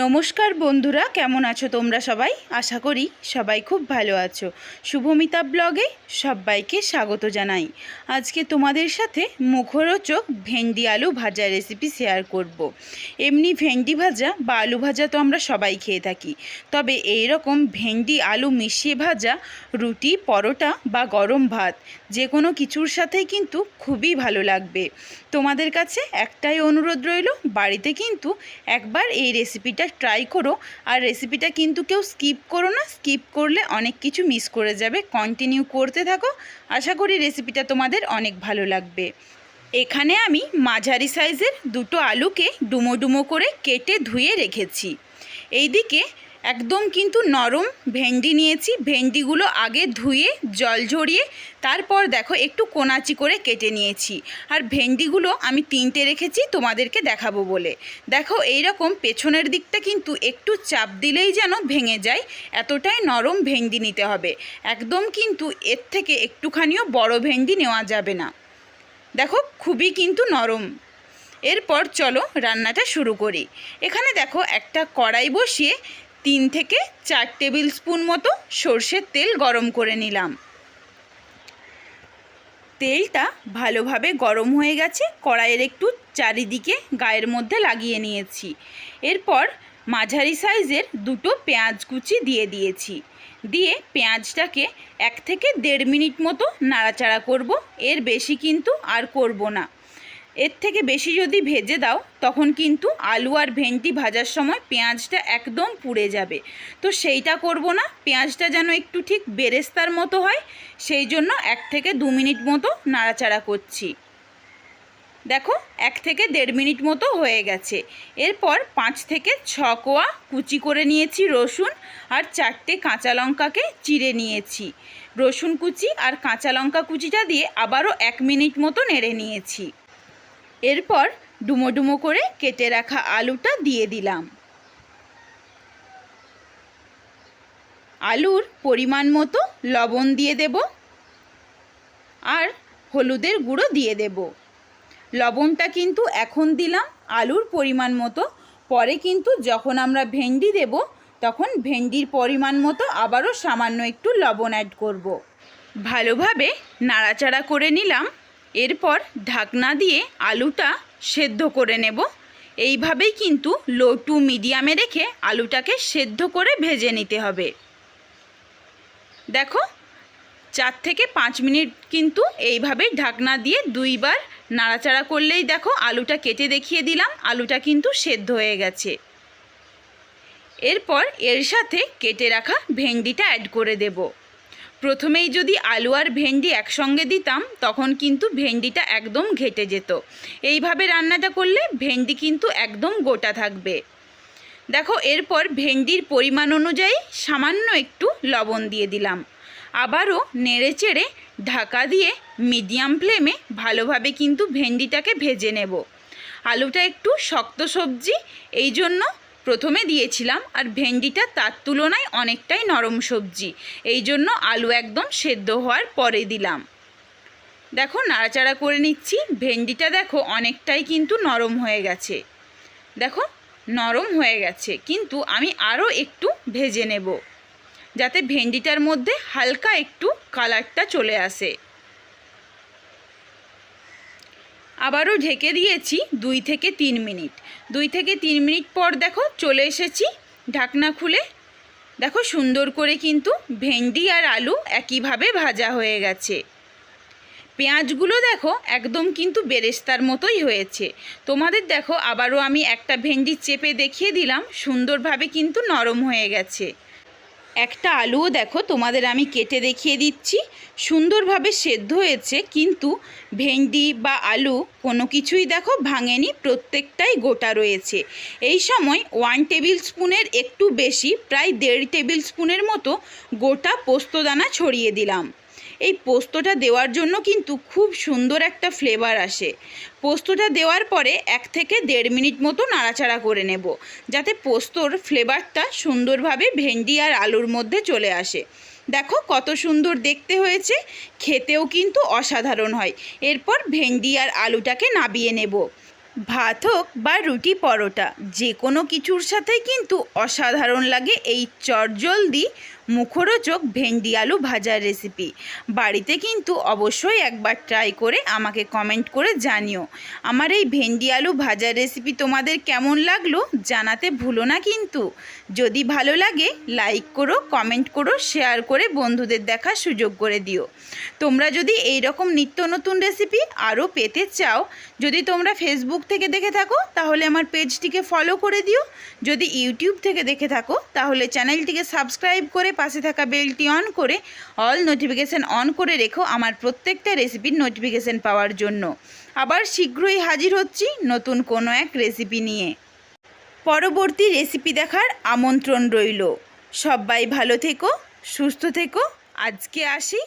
নমস্কার বন্ধুরা, কেমন আছো তোমরা সবাই? আশা করি সবাই খুব ভালো আছো। শুভমিতা ব্লগে সবাইকে স্বাগত জানাই। আজকে তোমাদের সাথে মুখরোচক ভেন্ডি আলু ভাজা রেসিপি শেয়ার করব। এমনি ভেন্ডি ভাজা বা আলু ভাজা তো আমরা সবাই খেয়ে থাকি। তবে এই রকম ভেন্ডি আলু মিশিয়ে ভাজা রুটি, পরোটা বা গরম ভাত যে কোনো কিছুর সাথেই কিন্তু খুবই ভালো লাগবে। তোমাদের কাছে একটাই অনুরোধ রইল, বাড়িতে কিন্তু একবার এই রেসিপিটা ট্রাই করো, আর রেসিপিটা কিন্তু কেউ স্কিপ করো না স্কিপ করলে অনেক কিছু মিস করে যাবে। কন্টিনিউ করতে থাকো, আশা করি রেসিপিটা তোমাদের অনেক ভালো লাগবে। এখানে আমি মাঝারি সাইজের দুটো আলুকে ডুমো ডুমো করে কেটে ধুয়ে রেখেছি। এইদিকে একদম কিন্তু নরম ভেন্ডি নিয়েছি। ভেন্ডিগুলো আগে ধুয়ে, জল ঝরিয়ে, তারপর দেখো একটু কোনাচি করে কেটে নিয়েছি। আর ভেন্ডিগুলো আমি তিনটে রেখেছি, তোমাদেরকে দেখাবো বলে। দেখো এই রকম পেছনের দিকটা কিন্তু একটু চাপ দিলেই যেন ভেঙে যায়, এতটাই নরম ভেন্ডি নিতে হবে। একদম কিন্তু এর থেকে একটুখানিও বড় ভেন্ডি নেওয়া যাবে না। দেখো খুবই কিন্তু নরম। এরপর চলো রান্নাটা শুরু করি। এখানে দেখো একটা কড়াই বসিয়ে তিন থেকে চার টেবিল স্পুন মতো সর্ষের তেল গরম করে নিলাম। তেলটা ভালোভাবে গরম হয়ে গেছে, কড়াইয়ের একটু চারিদিকে গায়ের মধ্যে লাগিয়ে নিয়েছি। এরপর মাঝারি সাইজের দুটো পেঁয়াজ কুচি দিয়ে দিয়েছি। দিয়ে পেঁয়াজটাকে এক থেকে দেড় মিনিট মতো নাড়াচাড়া করব, এর বেশি কিন্তু আর করব না। এর থেকে বেশি যদি ভেজে দাও, তখন কিন্তু আলু আর ভেন্টি ভাজার সময় পেঁয়াজটা একদম পুড়ে যাবে। তো সেইটা করব না, পেঁয়াজটা যেন একটু ঠিক বেরেস্তার মতো হয়, সেই জন্য এক থেকে দু মিনিট মতো নাড়াচাড়া করছি। দেখো, এক থেকে দেড় মিনিট মতো হয়ে গেছে। এরপর পাঁচ থেকে ছ কোয়া কুচি করে নিয়েছি রসুন আর চারটে কাঁচা লঙ্কাকে চিড়ে নিয়েছি। রসুন কুচি আর কাঁচা লঙ্কা কুচিটা দিয়ে আবারও এক মিনিট মতো নেড়ে নিয়েছি। এরপর ডুমো ডুমো করে কেটে রাখা আলুটা দিয়ে দিলাম। আলুর পরিমাণ মতো লবণ দিয়ে দেব আর হলুদের গুঁড়ো দিয়ে দেব। লবণটা কিন্তু এখন দিলাম আলুর পরিমাণ মতো। পরে কিন্তু যখন আমরা ভেন্ডি দেব, তখন ভেন্ডির পরিমাণ মতো আবারও সামান্য একটু লবণ অ্যাড করব। ভালোভাবে নাড়াচাড়া করে নিলাম। এরপর ঢাকনা দিয়ে আলুটা সেদ্ধ করে নেব। এইভাবেই কিন্তু লো টু মিডিয়ামে রেখে আলুটাকে সেদ্ধ করে ভেজে নিতে হবে। দেখো, চার থেকে পাঁচ মিনিট কিন্তু এইভাবে ঢাকনা দিয়ে দুইবার নাড়াচাড়া করলেই দেখো আলুটা কেটে দেখিয়ে দিলাম, আলুটা কিন্তু সেদ্ধ হয়ে গেছে। এরপর এর সাথে কেটে রাখা ভেন্ডিটা অ্যাড করে দেবো। প্রথমেই যদি আলু আর ভেন্ডি একসঙ্গে দিতাম, তখন কিন্তু ভেন্ডিটা একদম ঘেটে যেত। এইভাবে রান্নাটা করলে ভেন্ডি কিন্তু একদম গোটা থাকবে। দেখো, এরপর ভেন্ডির পরিমাণ অনুযায়ী সামান্য একটু লবণ দিয়ে দিলাম। আবারও নেড়ে চেড়ে ঢাকা দিয়ে মিডিয়াম ফ্লেমে ভালোভাবে কিন্তু ভেন্ডিটাকে ভেজে নেব। আলুটা একটু শক্ত সবজি, এই জন্য প্রথমে দিয়েছিলাম আর ভেন্ডিটা তার তুলনায় অনেকটাই নরম সবজি। এই জন্য আলু একদম সেদ্ধ হওয়ার পরে দিলাম। দেখো, নাড়াচাড়া করে নিচ্ছি। ভেন্ডিটা দেখো অনেকটাই কিন্তু নরম হয়ে গেছে। দেখো, নরম হয়ে গেছে। কিন্তু আমি আরও একটু ভেজে নেব। যাতে ভেন্ডিটার মধ্যে হালকা একটু কালারটা চলে আসে। আবারও ঢেকে দিয়েছি দুই থেকে তিন মিনিট। দুই থেকে তিন মিনিট পর দেখো চলে এসেছি ঢাকনা খুলে। দেখো সুন্দর করে কিন্তু ভেন্ডি আর আলু একইভাবে ভাজা হয়ে গেছে। পেঁয়াজগুলো দেখো একদম কিন্তু বেরেস্তার মতোই হয়েছে। তোমাদের দেখো আবারও আমি একটা ভেন্ডি চেপে দেখিয়ে দিলাম, সুন্দরভাবে কিন্তু নরম হয়ে গেছে। একটা আলুও দেখো, তোমাদের আমি কেটে দেখিয়ে দিচ্ছি। সুন্দরভাবে সেদ্ধ হয়েছে, কিন্তু ভেন্ডি বা আলু কোনো কিছুই দেখো ভাঙেনি, প্রত্যেকটাই গোটা রয়েছে। এই সময় ওয়ান টেবিল স্পুনের একটু বেশি, প্রায় দেড় টেবিল স্পুনের মতো গোটা পোস্তদানা ছড়িয়ে দিলাম। এই পোস্তটা দেওয়ার জন্য কিন্তু খুব সুন্দর একটা ফ্লেভার আসে। পোস্তটা দেওয়ার পরে এক থেকে দেড় মিনিট মতো নাড়াচাড়া করে নেব, যাতে পোস্তর ফ্লেভারটা সুন্দরভাবে ভেন্ডি আর আলুর মধ্যে চলে আসে। দেখো কত সুন্দর দেখতে হয়েছে, খেতেও কিন্তু অসাধারণ হয়। এরপর ভেন্ডি আর আলুটাকে নাবিয়ে নেব। ভাত হোক বা রুটি পরোটা, যে কোনো কিছুর সাথে কিন্তু অসাধারণ লাগে এই চটজলদি মুখরোচক ভেন্ডি আলু ভাজার রেসিপি বাড়িতে কিন্তু অবশ্যই একবার ট্রাই করে আমাকে কমেন্ট করে জানিও। আমার এই ভেন্ডি আলু ভাজার রেসিপি তোমাদের কেমন লাগল জানাতে ভুলো না কিন্তু। যদি ভালো লাগে লাইক করো কমেন্ট করো শেয়ার করে বন্ধুদের দেখার সুযোগ করে দিও। তোমরা যদি এই রকম নিত্য নতুন রেসিপি আরও পেতে চাও, যদি তোমরা ফেসবুক থেকে দেখে থাকো, তাহলে আমার পেজটিকে ফলো করে দিও। যদি ইউটিউব থেকে দেখে থাকো, তাহলে চ্যানেলটিকে সাবস্ক্রাইব করে পাশে থাকা বেলটি অন করে অল নোটিফিকেশান অন করে রেখো আমার প্রত্যেকটা রেসিপির নোটিফিকেশান পাওয়ার জন্য। আবার শীঘ্রই হাজির হচ্ছি নতুন কোনো এক রেসিপি নিয়ে। পরবর্তী রেসিপি দেখার আমন্ত্রণ রইল। সবাই ভালো থেকো, সুস্থ থেকো। আজকে আসি।